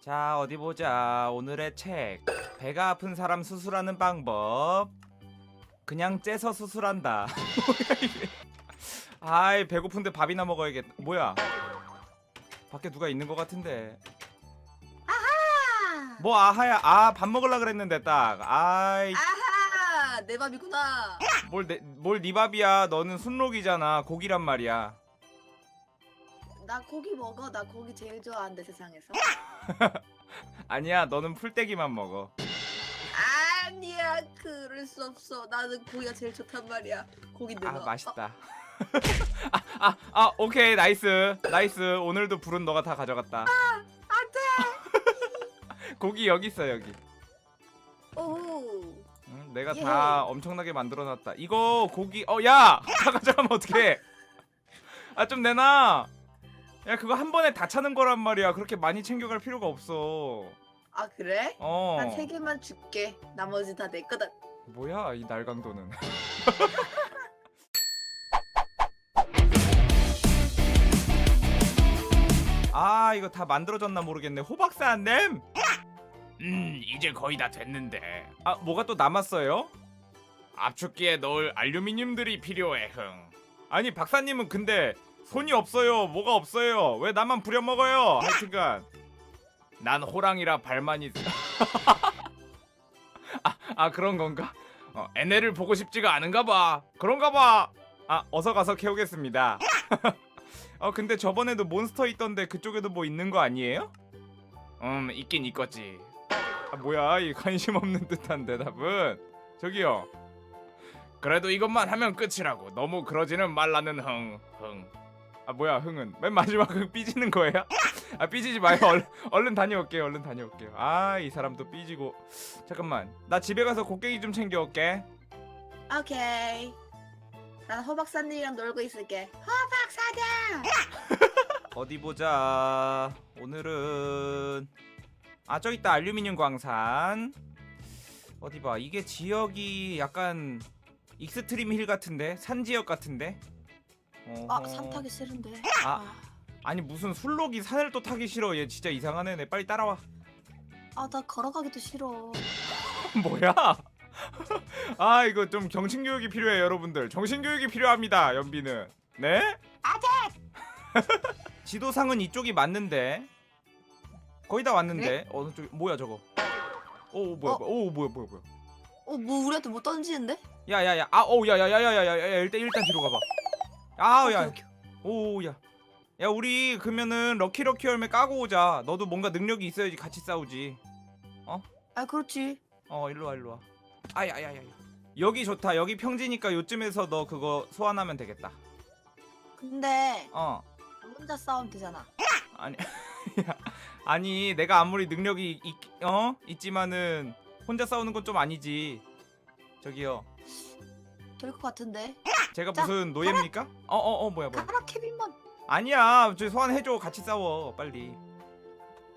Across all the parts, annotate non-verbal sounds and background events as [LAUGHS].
자 어디 보자. 오늘의 책. 배가 아픈 사람 수술하는 방법. 그냥 째서 수술한다. [LAUGHS] 아이 배고픈데 밥이나 먹어야겠다 뭐야? 밖에 누가 있는 것 같은데. 아, 뭐 아하야? 아 밥 먹으려 그랬는데 딱. 아이. 아하, 내 밥이구나. 뭘 내 뭘 네 밥이야? 너는 순록이잖아. 고기란 말이야 나 고기 먹어. 나 고기 제일 좋아하는데 세상에서. [LAUGHS] 아니야 너는 풀떼기만 먹어 아니야, 그럴 수 없어. 나는 고기가 제일 좋단 말이야. 고기 아 내가. 맛있다 [LAUGHS] 아, 아, 아 오케이 나이스 나이스 오늘도 불은 너가 다 가져갔다 안 돼. [LAUGHS] 고기 여기 있어 여기 오. 응, 내가 예. 다 엄청나게 만들어 놨다 이거 고기 어 야 다 가져가면 어떡해 아 좀 내놔 야 그거 한 번에 다 차는 거란 말이야 그렇게 많이 챙겨갈 필요가 없어 아 그래? 어난세 개만 줄게. 나머지 다 내 거다. 뭐야 이 날강도는 [LAUGHS] 아 이거 다 만들어졌나 모르겠네 호박사님 음 이제 거의 다 됐는데 아 뭐가 또 남았어요? 압축기에 넣을 알루미늄들이 필요해 흥 아니 박사님은 근데 손이 없어요 뭐가 없어요 왜 나만 부려먹어요 하여튼간 난 호랑이라 발만 있... [LAUGHS] 아, 아 그런 건가? 어, 애네를 보고 싶지가 않은가 봐. 그런가 봐. 아, 어서 가서 캐오겠습니다. [LAUGHS] 어, 근데 저번에도 몬스터 있던데 그쪽에도 뭐 있는 거 아니에요? 음, 있긴 있겠지. 아, 뭐야, 이 관심 없는 듯한 대답은. 저기요. 그래도 이것만 하면 끝이라고. 너무 그러지는 말라는 흥, 흥. 아, 뭐야, 흥은. 맨 마지막 흥 [LAUGHS] 삐지는 거예요? 아, 삐지지 마요. 얼른, 얼른 다녀올게요. 얼른 다녀올게요. 아, 이 사람도 삐지고. 잠깐만. 나 집에 가서 곡괭이 좀 챙겨올게. 오케이. 난 호박사님이랑 놀고 있을게. 호박사장. [LAUGHS] 어디 보자. 오늘은 아, 저 있다. 알루미늄 광산. 어디 봐. 이게 지역이 약간 익스트림 힐 같은데? 산 지역 같은데? 아, 어허. 산 타기 싫은데. 아. 아니 무슨 술록이 산을 또 타기 싫어. 얘 진짜 이상한 애네. 빨리 따라와. 아, 나 걸어가기도 싫어. [LAUGHS] 뭐야? [LAUGHS] 아 이거 좀 정신 교육이 필요해 여러분들. 정신 교육이 필요합니다. 연비는. 네? 아재. [LAUGHS] 지도상은 이쪽이 맞는데. 거의 다 왔는데 어느 쪽 뭐야 저거? 오 뭐야 어? 오 뭐야 뭐야 뭐야? 어, 뭐 우리한테 못 던지는데? 야야야 아오 야야야야야야 일단 일단 뒤로 가봐. 아야. 오케이. 오야. 야 우리 그러면은 럭키 럭키 열매 까고 오자. 너도 뭔가 능력이 있어야지 같이 싸우지. 아, 그렇지. 어 일로 와 일로 와. 아야야야 여기 좋다. 여기 평지니까 요쯤에서 너 그거 소환하면 되겠다. 근데 어. 혼자 싸우면 되잖아. 아니 [LAUGHS] 야, 아니 내가 아무리 능력이 있, 어? 있지만은 혼자 싸우는 건 좀 아니지. 저기요 될 것 같은데. 제가 자, 무슨 노예입니까? 어어어 뭐야 뭐야. 가라 케빈만. 아니야 저 소환해줘. 같이 싸워 빨리.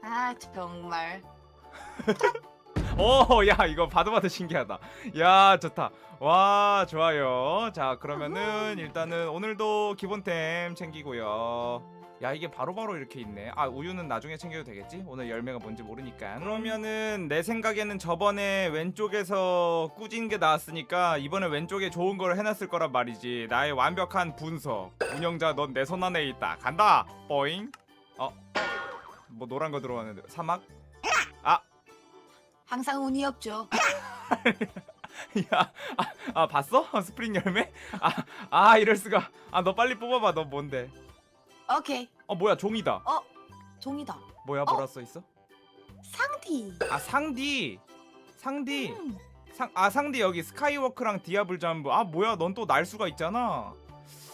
아, 정말. [LAUGHS] 오 야 이거 봐도 봐도 신기하다. 야 좋다. 와 좋아요. 자 그러면은 일단은 오늘도 기본템 챙기고요 야 이게 바로 바로 이렇게 있네 아 우유는 나중에 챙겨도 되겠지 오늘 열매가 뭔지 모르니까 그러면은 내 생각에는 저번에 왼쪽에서 꾸진 게 나왔으니까 이번에 왼쪽에 좋은 걸 해놨을 거란 말이지 나의 완벽한 분석 운영자 넌 내 손 안에 있다 간다 뽀잉 어 뭐 노란 거 들어왔는데 사막 항상 운이 없죠. [LAUGHS] 야, 아, 아 봤어? 스프링 열매? 아, 아 이럴 수가. 아 너 빨리 뽑아봐. 너 뭔데? 오케이. 어 뭐야 종이다. 종이다. 뭐야 어? 뭐라 써 있어? 상디. 아 상디, 상디, 음. 상, 아 상디 여기 스카이워크랑 디아블 잠부. 아 뭐야 넌 또 날 수가 있잖아.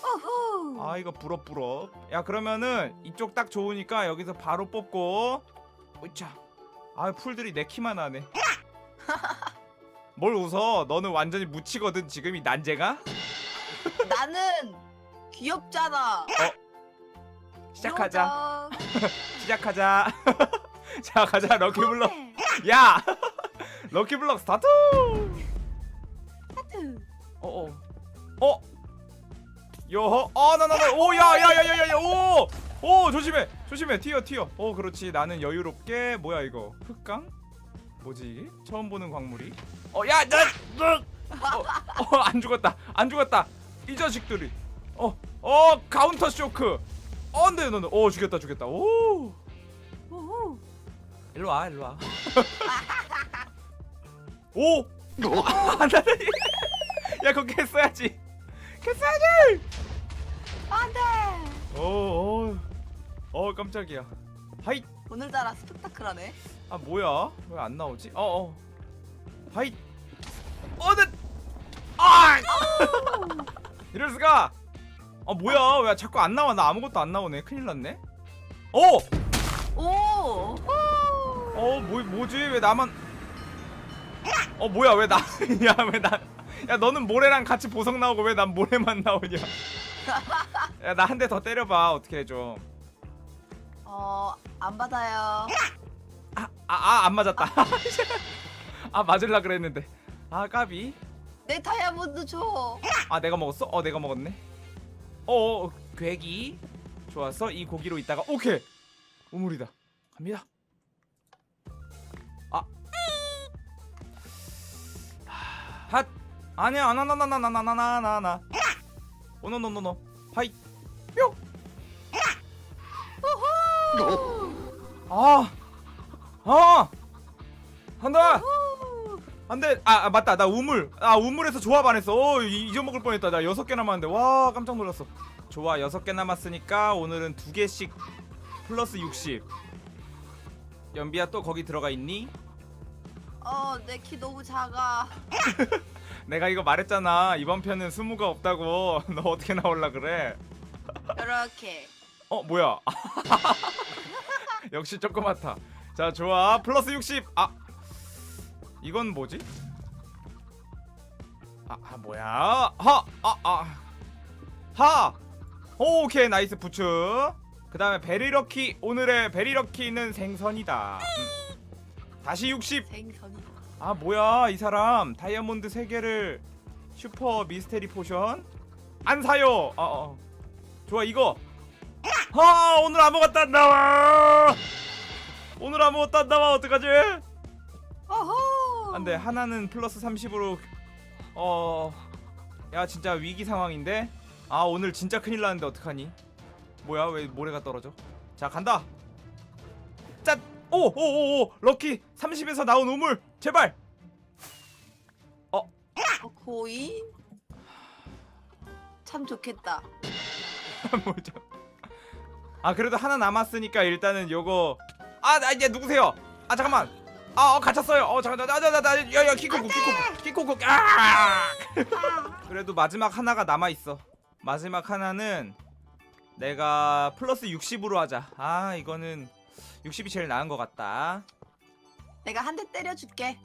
어후. 아 이거 부럽부럽. 야 그러면은 이쪽 딱 좋으니까 여기서 바로 뽑고. 으차. 아 풀들이 내 키만 하네. 뭘 웃어? 너는 완전히 묻히거든 지금 이 난제가? 나는 귀엽잖아. 시작하자. [LAUGHS] 시작하자. [LAUGHS] 자 가자 럭키블럭. [LAUGHS] 야! 럭키블럭 스타트. 하트. 어어. 어. 요허? 어나나나. 오야야야야야야. 오. 오 조심해. 조심해. 튀어 튀어. 오 그렇지. 나는 여유롭게 뭐야 이거? 흑강? 뭐지 이게? 처음 보는 광물이? 어야나어안 죽었다. 안 죽었다. 이 자식들이. 어어 카운터 쇼크. 어 안돼 너는 어 죽였다 죽였다. 오. 우후. 일로 와 일로 와. 오! 아, 야 그거 했어야지. 했어야지! 안돼. 어어. 어 깜짝이야. 하이 오늘따라 스펙타클하네. 아 뭐야? 왜 안 나오지? 어어. 하이 어네. 아! [LAUGHS] 이럴 수가 아 뭐야 왜 자꾸 안 나와 나 아무것도 안 나오네 큰일 났네 어! 오. 어, 뭐, 뭐지? 왜 나만. 어, 뭐야? 왜 나. [LAUGHS] 야, 왜 나. 야, 너는 모래랑 같이 보석 나오고 왜 난 모래만 나오냐? [LAUGHS] 야, 나 한 대 더 때려봐. 어떻게 좀. 어안 받아요. 아, 아, 아, 안 맞았다. 아, [LAUGHS] 맞을라 그랬는데. 아, 까비. 내 다이아몬드 줘. 아, 내가 먹었어? 어, 내가 먹었네. 어, 어, 괴기. 좋았어. 이 고기로 있다가, 오케이. 우물이다. 갑니다. 아. 핫. 아니야, 나나나나나나나나나. 오노노노노. 하이. 뿅. 아. 아. 한다. 안돼. 아, 아 맞다. 나 우물. 아 우물에서 조합 안 했어. 어 이- 잊어먹을 뻔했다. 나 여섯 개 남았는데. 와 깜짝 놀랐어. 좋아. 여섯 개 남았으니까 오늘은 두 개씩 플러스 60 연비야 또 거기 들어가 있니? 어 내 키 너무 작아. [LAUGHS] 내가 이거 말했잖아. 이번 편은 스무가 없다고. [LAUGHS] 너 어떻게 나올라 그래? 이렇게. [LAUGHS] 어 뭐야? 역시 조그맣다. 자 좋아. 플러스 60 아 이건 뭐지? 아, 아 뭐야? 하 아 아하. 오케이 나이스 부츠. 그 다음에 베리럭키 오늘의 베리럭키는 생선이다. 음. 다시 60 생선이. 아 뭐야 이 사람. 다이아몬드 3개를 슈퍼 미스테리 포션. 안 사요. 어, 어. 좋아 이거. 아 오늘 아무것도 안 나와. 오늘 아무것도 안 나와. 어떡하지? 어허. 안돼 하나는 플러스 30으로 어야 진짜 위기 상황인데? 아 오늘 진짜 큰일 나는데 어떡하니? 뭐야 왜 모래가 떨어져? 자 간다. 짠 오 오 오 오 럭키 30에서 나온 우물 제발! 어, 고인. 참 좋겠다. [LAUGHS] 뭐죠? 아 그래도 하나 남았으니까 일단은 요거. 아나 이제 누구세요? 아 잠깐만 아 어, 갇혔어요. 어 잠깐 나 나 나 나 야 야 키코쿠 키코쿠 키코쿠 아! [LAUGHS] 그래도 마지막 하나가 남아 있어. 마지막 하나는 내가 플러스 60으로 하자. 아 이거는 60이 제일 나은 것 같다. 내가 한 대 때려줄게.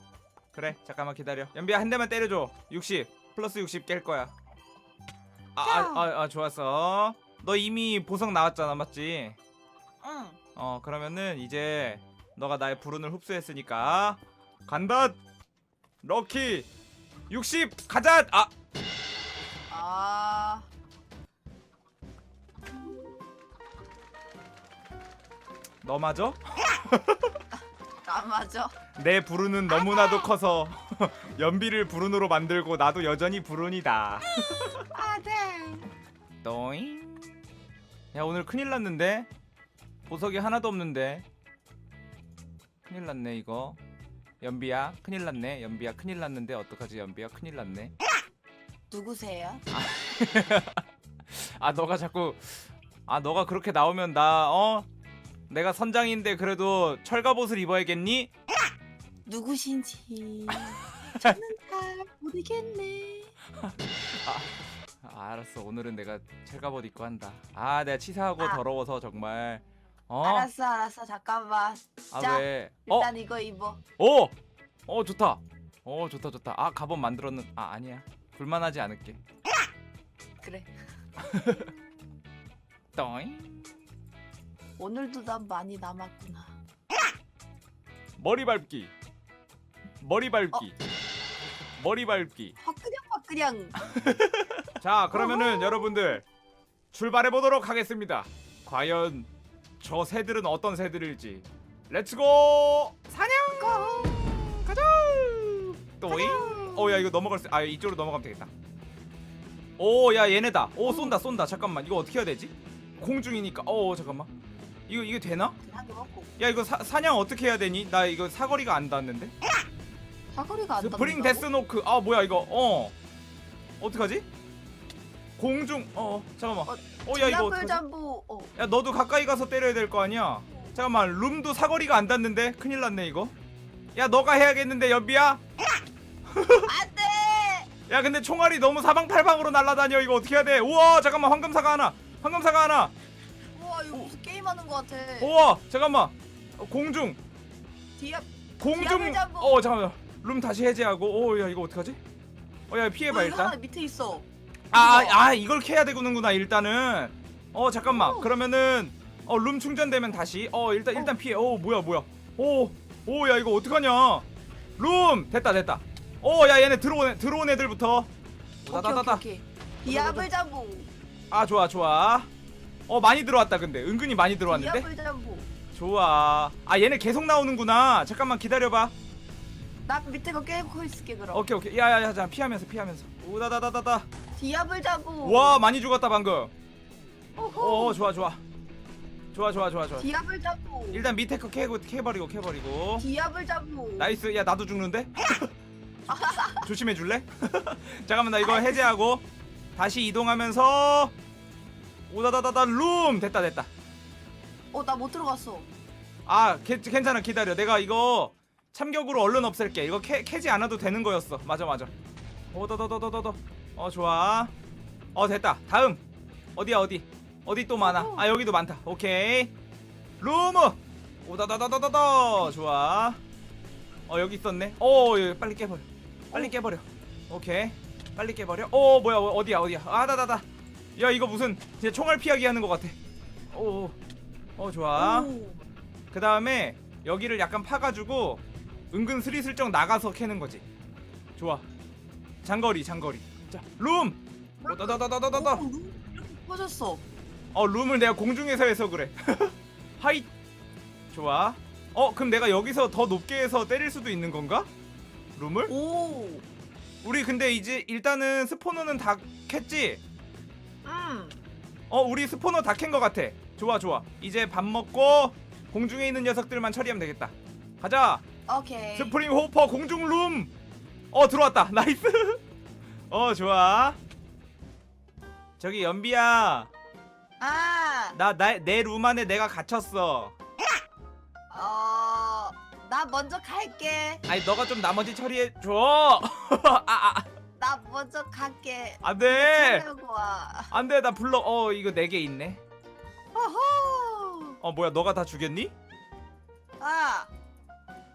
그래 잠깐만 기다려. 연비야 한 대만 때려줘. 60 플러스 60 깰 거야. 아, 아, 아, 아 좋았어. 너 이미 보석 나왔잖아 맞지? 응. 어 그러면은 이제 너가 나의 불운을 흡수했으니까. 간다. 럭키 60 가자. 아. 아. 너 맞아? 나 맞아. 내 불운은 너무나도 커서 [LAUGHS] 연비를 불운으로 만들고 나도 여전히 불운이다. [LAUGHS] 아 네. 너잉. 야 오늘 큰일 났는데? 보석이 하나도 없는데 큰일 났네 이거. 연비야 큰일 났네. 연비야 큰일 났는데 어떡하지 연비야? 큰일 났네. 누구세요? 아 [LAUGHS] 너가 자꾸 아 너가 그렇게 나오면 나 어? 내가 선장인데 그래도 철갑옷을 입어야겠니? 누구신지 [LAUGHS] 저는 잘 모르겠네. 아, 알았어. 오늘은 내가 철갑옷 입고 한다. 아 내가 치사하고 아. 더러워서 정말 어? 알았어 알았어 잠깐만. 자, 아 왜? 어? 일단 이거 입어. 오! 어 좋다 어 좋다 좋다 아 갑옷 만들었는 아 아니야 불만하지 않을게 그래. [LAUGHS] 떠잉 오늘도 난 많이 남았구나. 머리 밟기 머리 밟기 머리 밟기 화끈양 화끈양. [LAUGHS] 자 그러면은. 여러분들 출발해 보도록 하겠습니다 과연 저 새들은 어떤 새들일지. 렛츠고 사냥! 가자! 또잉? 어야 이거 넘어갈 수... 아 이쪽으로 넘어가면 되겠다. 오야 얘네다. 오 쏜다 쏜다. 잠깐만. 이거 어떻게 해야 되지? 공중이니까. 어 잠깐만. 이거 이게 되나? 그냥 그렇고. 야 이거 사, 사냥 어떻게 해야 되니? 나 이거 사거리가 안 닿는데? 사거리가 안 스프링 닿는다고? 데스노크. 아 뭐야 이거. 어. 어떡하지 공중. 어 잠깐만. 어, 어야 이거 어떡하지? 잠부 어. 야 너도 가까이 가서 때려야 될 거 아니야? 잠깐만 룸도 사거리가 안 닿는데? 큰일 났네 이거. 야 너가 해야겠는데 연비야? [LAUGHS] 안돼! 야 근데 총알이 너무 사방팔방으로 날아다녀. 이거 어떻게 해야 돼? 우와 잠깐만 황금사가 하나. 황금사가 하나. 우와 이거 무슨 게임하는 거 같아. 우와 잠깐만. 어, 공중. 디압 공중. 잠복. 어 잠깐만. 룸 다시 해제하고. 오야 이거 어떡하지? 어야 피해봐 어, 이거 일단. 하나 밑에 있어 아, 이거. 아 이걸 캐야 되구나 일단은. 어 잠깐만. 오. 그러면은 어 룸 충전되면 다시. 어 일단 일단 피해. 어 뭐야 뭐야. 오오 야 이거 어떡하냐. 룸! 됐다 됐다. 오야 얘네 들어온 애- 들어온 애들부터. 다다다다 오케이 디압을 잠부 아 좋아 좋아. 어 많이 들어왔다 근데. 은근히 많이 들어왔는데? 디압을 잠부 좋아. 아 얘네 계속 나오는구나. 잠깐만 기다려봐. 나 밑에 거 깨고 있을게 그럼. 오케이 오케이. 야야야 자 피하면서 피하면서. 우다다다다다 디압을 잠부. 와 많이 죽었다 방금. 오호. 어 좋아 좋아. 좋아 좋아 좋아 좋아. 디압을 잠부. 일단 밑에 거 캐고 캐버리고 캐버리고. 디압을 잠부. 나이스. 야 나도 죽는데? [LAUGHS] 조심해 줄래? [LAUGHS] 잠깐만 나 이거 해제하고 다시 이동하면서 오다다다다 룸! 됐다 됐다. 어 나 못 들어갔어. 아 괜- 괜찮아. 기다려. 내가 이거 참격으로 얼른 없앨게. 이거 캐, 캐지 않아도 되는 거였어. 맞아 맞아. 오더더더더더더 어 좋아. 어 됐다. 다음. 어디야 어디? 어디 또 많아? 아 여기도 많다. 오케이. 루무! 오다다다다다다 좋아. 어 여기 있었네. 어 여기 빨리 깨버려. 빨리 깨버려. 오케이. 빨리 깨버려. 어 뭐야 어, 어디야 어디야? 아다다다 야 이거 무슨 진짜 총알 피하기 하는 것 같아. 오어 좋아. 오. 그 다음에 여기를 약간 파가지고 은근 스리슬쩍 나가서 캐는 거지. 좋아. 장거리 장거리. 자 룸. 오, 룸 이렇게 퍼졌어 어 룸을 내가 공중에서 해서 그래. [LAUGHS] 하이. 좋아. 어 그럼 내가 여기서 더 높게 해서 때릴 수도 있는 건가? 룸을? 오 우리 근데 이제 일단은 스포너는 다 캤지? 음. 어 우리 스포너 다 캔 거 같아. 좋아 좋아. 이제 밥 먹고 공중에 있는 녀석들만 처리하면 되겠다. 가자. 오케이 스프링 호퍼 공중 룸. 어 들어왔다. 나이스. [LAUGHS] 어 좋아. 저기 연비야. 아, 나내룸 안에 내가 갇혔어. 어, 나 먼저 갈게. 아니 너가 좀 나머지 처리해 줘. [LAUGHS] 아, 아나 먼저 갈게. 안돼. 와. 안돼 나 불러. 어 이거 네 개 있네. 호호. 어 뭐야 너가 다 죽였니? 아,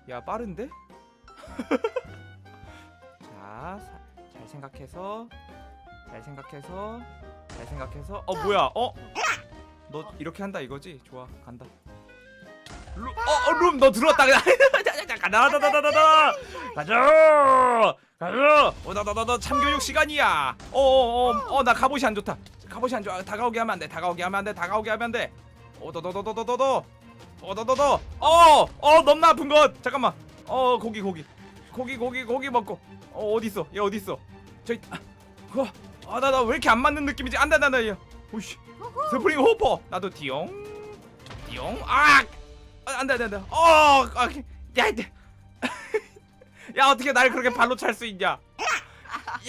야 빠른데? [LAUGHS] 자, 사- 잘 생각해서 잘 생각해서 잘 생각해서 어 뭐야? 어? 너 이렇게 한다 이거지? 좋아 간다. 루, 어, 어, 룸, 너 들어왔다. [LAUGHS] 가자, 나다다다다다. 가자, 가자. 어, 나다다다 참교육 시간이야. 어, 어, 어, 어, 나 갑옷이 안 좋다. 갑옷이 안 좋아. 다가오게 하면 안 돼. 다가오게 하면 안 돼. 다가오게 하면 안 돼. 어, 너 너 너 너 너너. 어, 너 너 너. 어, 어, 넘나 아픈 것. 잠깐만. 어, 고기, 고기, 고기, 고기, 고기 먹고. 어, 어디 있어? 얘 어디 있어? 저기. 아, 그, 아, 나 나 왜 이렇게 안 맞는 느낌이지? 안돼, 안돼, 안돼. 오씨. 스프링 호퍼. 나도 디용. 디용. 아, 아, 안돼, 안돼, 안돼. 어, 아, 야, 이제. [LAUGHS] 야, 어떻게 날 그렇게 발로 찰 수 있냐?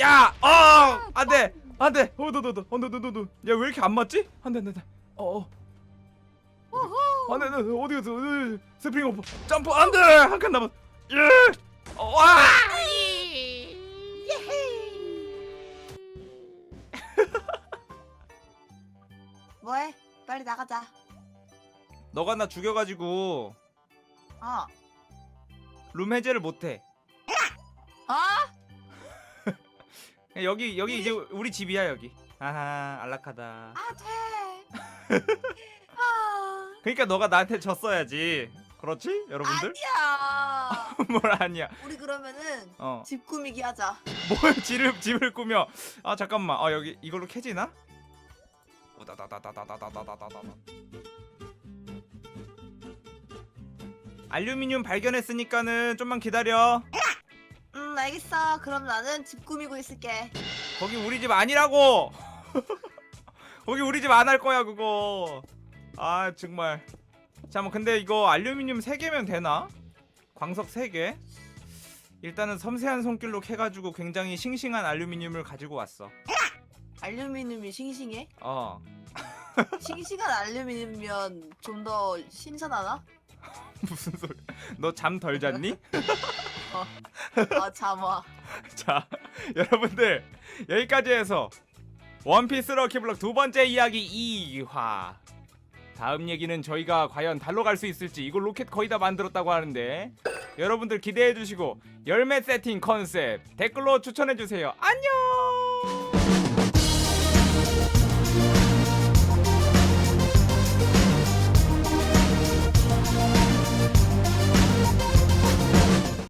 야, 어, 안돼, 안돼. 어, 너, 너, 너, 어, 너, 너, 너, 너. 야, 왜 이렇게 안 맞지? 안돼, 안돼. 어, 어. 호호. 안돼, 안돼, 어디 갔어? 어디, 스프링 호퍼. 점프, 안돼. 한 칸 남았. 예. 어, 와. 뭐해? 빨리 나가자. 너가 나 죽여가지고 어. 룸 해제를 못해. 아? [LAUGHS] 여기 여기 이제 우리 집이야 여기. 아하 안락하다. 아, 돼. [LAUGHS] 아, 그러니까 너가 나한테 졌어야지. 그렇지 여러분들? 아니야. [LAUGHS] 뭘 아니야. 우리 그러면은 어. 집 꾸미기 하자. 뭘 집을 집을 꾸며. 아 잠깐만. 아 여기 이걸로 캐지나? 알루미늄 발견했으니까는 좀만 기다려. 음 알겠어. 그럼 나는 집 꾸미고 있을게. 거기 우리 집 아니라고. 거기 우리 집 안 할 거야 그거. 아 정말. 잠깐 근데 이거 알루미늄 3개면 되나? 광석 3개? 일단은 섬세한 손길로 캐가지고 굉장히 싱싱한 알루미늄을 가지고 왔어. 알루미늄이 싱싱해? 어. [LAUGHS] 싱싱한 알루미늄이면 좀 더 신선하나? [LAUGHS] 무슨 소리? 너 잠 덜 잤니? [LAUGHS] 아 잠아. 자, 여러분들 여기까지 해서 원피스 럭키블럭 두 번째 이야기 2화. 다음 얘기는 저희가 과연 달로 갈수 있을지 이거 로켓 거의 다 만들었다고 하는데 여러분들 기대해 주시고 열매 세팅 컨셉 댓글로 추천해 주세요. 안녕.